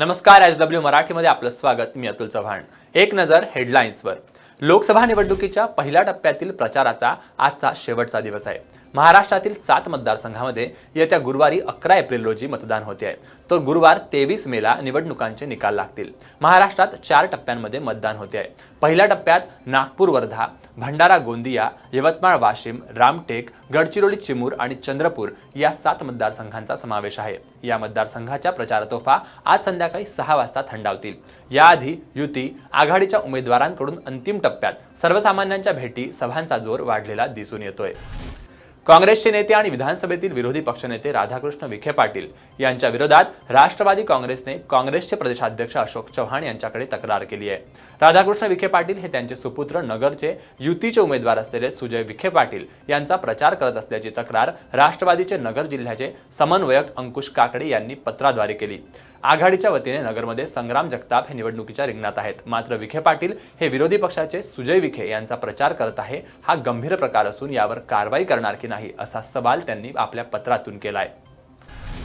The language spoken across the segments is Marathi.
नमस्कार एच डब्ल्यू मराठीमध्ये आपलं स्वागत. मी अतुल चव्हाण. एक नजर हेडलाईन्सवर लोकसभा निवडणुकीच्या पहिल्या टप्प्यातील प्रचाराचा आजचा शेवटचा दिवस आहे. महाराष्ट्रातील सात मतदारसंघामध्ये येत्या गुरुवारी अकरा एप्रिल रोजी मतदान होते. आहे तर गुरुवार तेवीस मेला निवडणुकांचे निकाल लागतील. महाराष्ट्रात चार टप्प्यांमध्ये मतदान होते. आहे पहिल्या टप्प्यात नागपूर वर्धा भंडारा गोंदिया यवतमाळ वाशिम रामटेक गडचिरोली चिमूर आणि चंद्रपूर या सात मतदारसंघांचा समावेश आहे. या मतदारसंघाच्या प्रचारतोफा आज संध्याकाळी सहा वाजता थंडावतील. याआधी युती आघाडीच्या उमेदवारांकडून अंतिम टप्प्यात सर्वसामान्यांच्या भेटी सभांचा जोर वाढलेला दिसून येतोय. काँग्रेसचे नेते आणि विधानसभेतील विरोधी पक्षनेते राधाकृष्ण विखे पाटील यांच्या विरोधात राष्ट्रवादी काँग्रेसने काँग्रेसचे प्रदेशाध्यक्ष अशोक चव्हाण यांच्याकडे तक्रार केली आहे. राधाकृष्ण विखे पाटील हे त्यांचे सुपुत्र नगरचे युतीचे उमेदवार असलेले सुजय विखे पाटील यांचा प्रचार करत असल्याची तक्रार राष्ट्रवादीचे नगर जिल्ह्याचे समन्वयक अंकुश काकडे यांनी पत्राद्वारे केली. आघाडीच्या वतीने नगरमध्ये संग्राम जगताप हे निवडणुकीच्या रिंगणात आहेत. मात्र विखे पाटील हे विरोधी पक्षाचे सुजय विखे यांचा प्रचार करत आहे हा गंभीर प्रकार असून यावर कारवाई करणार की नाही असा सवाल त्यांनी आपल्या पत्रातून केलाय.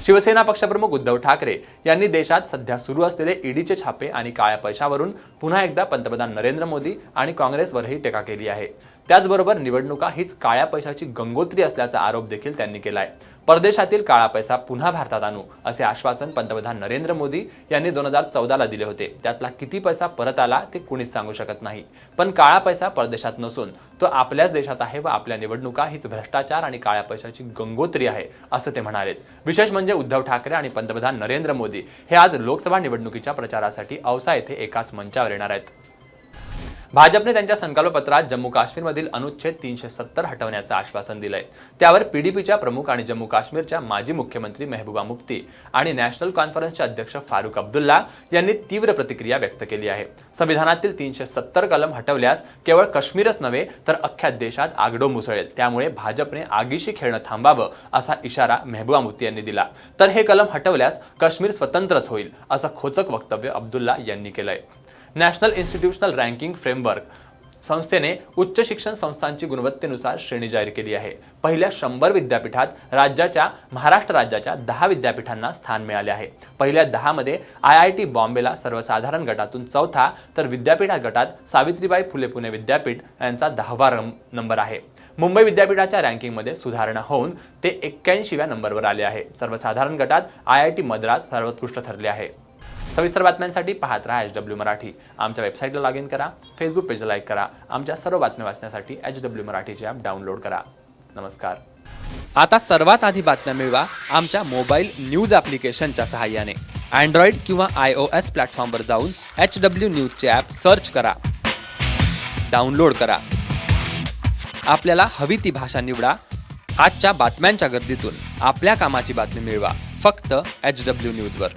शिवसेना पक्षप्रमुख उद्धव ठाकरे यांनी देशात सध्या सुरू असलेले ईडीचे छापे आणि काळ्या पैशावरून पुन्हा एकदा पंतप्रधान नरेंद्र मोदी आणि काँग्रेसवरही टीका केली आहे. त्याचबरोबर निवडणुका हीच काळ्या पैशाची गंगोत्री असल्याचा आरोप देखील त्यांनी केलाय. परदेशातील काळा पैसा पुन्हा भारतात आणू असे आश्वासन पंतप्रधान नरेंद्र मोदी यांनी दोन हजार चौदाला दिले होते. त्यातला किती पैसा परत आला ते कुणीच सांगू शकत नाही. पण काळा पैसा परदेशात नसून तो आपल्याच देशात आहे व आपल्या निवडणुका हीच भ्रष्टाचार आणि काळ्या पैशाची गंगोत्री आहे असं ते म्हणालेत. विशेष म्हणजे उद्धव ठाकरे आणि पंतप्रधान नरेंद्र मोदी हे आज लोकसभा निवडणुकीच्या प्रचारासाठी औसा येथे एकाच मंचावर येणार आहेत. भाजपने त्यांच्या संकल्पपत्रात जम्मू काश्मीरमधील अनुच्छेद तीनशे सत्तर हटवण्याचं आश्वासन दिलंय. त्यावर पीडीपीच्या प्रमुख आणि जम्मू काश्मीरच्या माजी मुख्यमंत्री मेहबूबा मुफ्ती आणि नॅशनल कॉन्फरन्सचे अध्यक्ष फारुख अब्दुल्ला यांनी तीव्र प्रतिक्रिया व्यक्त केली आहे. संविधानातील तीनशे सत्तर कलम हटवल्यास केवळ काश्मीरच नव्हे तर अख्ख्या देशात आगडो मुसळेल त्यामुळे भाजपने आगीशी खेळणं थांबावं असा इशारा मेहबूबा मुफ्ती यांनी दिला. तर हे कलम हटवल्यास काश्मीर स्वतंत्रच होईल असं खोचक वक्तव्य अब्दुल्ला यांनी केलंय. National institutional ranking framework. संस्थेने उच्च शिक्षण संस्थांची गुणवत्तेनुसार श्रेणी जाहीर केली आहे. पहिल्या शंभर विद्यापीठात राज्याच्या महाराष्ट्र राज्याच्या दहा विद्यापीठांना स्थान मिळाले आहे. पहिल्या दहामध्ये आय आय टी बॉम्बेला सर्वसाधारण गटातून चौथा तर विद्यापीठा गटात सावित्रीबाई फुले पुणे विद्यापीठ यांचा दहावा रं- नंबर आहे. मुंबई विद्यापीठाच्या रँकिंगमध्ये सुधारणा होऊन ते एक्क्याऐंशीव्या नंबरवर आले आहे. सर्वसाधारण गटात आय आय टी मद्रास सर्वोत्कृष्ट ठरले आहे. सविस्तर बातम्यांसाठी पाहत राहा एच डब्ल्यू मराठी. आमच्या वेबसाईटला लॉग इन करा फेसबुक पेजला लाईक करा आमच्या सर्व बातम्या वाचण्यासाठी एच डब्ल्यू मराठीचे ॲप डाउनलोड करा. नमस्कार. आता सर्वात आधी बातम्या मिळवा आमच्या मोबाईल न्यूज ॲप्लिकेशनच्या सहाय्याने. अँड्रॉइड किंवा आय ओ एस प्लॅटफॉर्मवर जाऊन एच डब्ल्यू न्यूजचे ॲप सर्च करा. डाउनलोड करा. आपल्याला हवी ती भाषा निवडा. आजच्या बातम्यांच्या गर्दीतून आपल्या कामाची बातमी मिळवा. फक्त एच डब्ल्यू न्यूजवर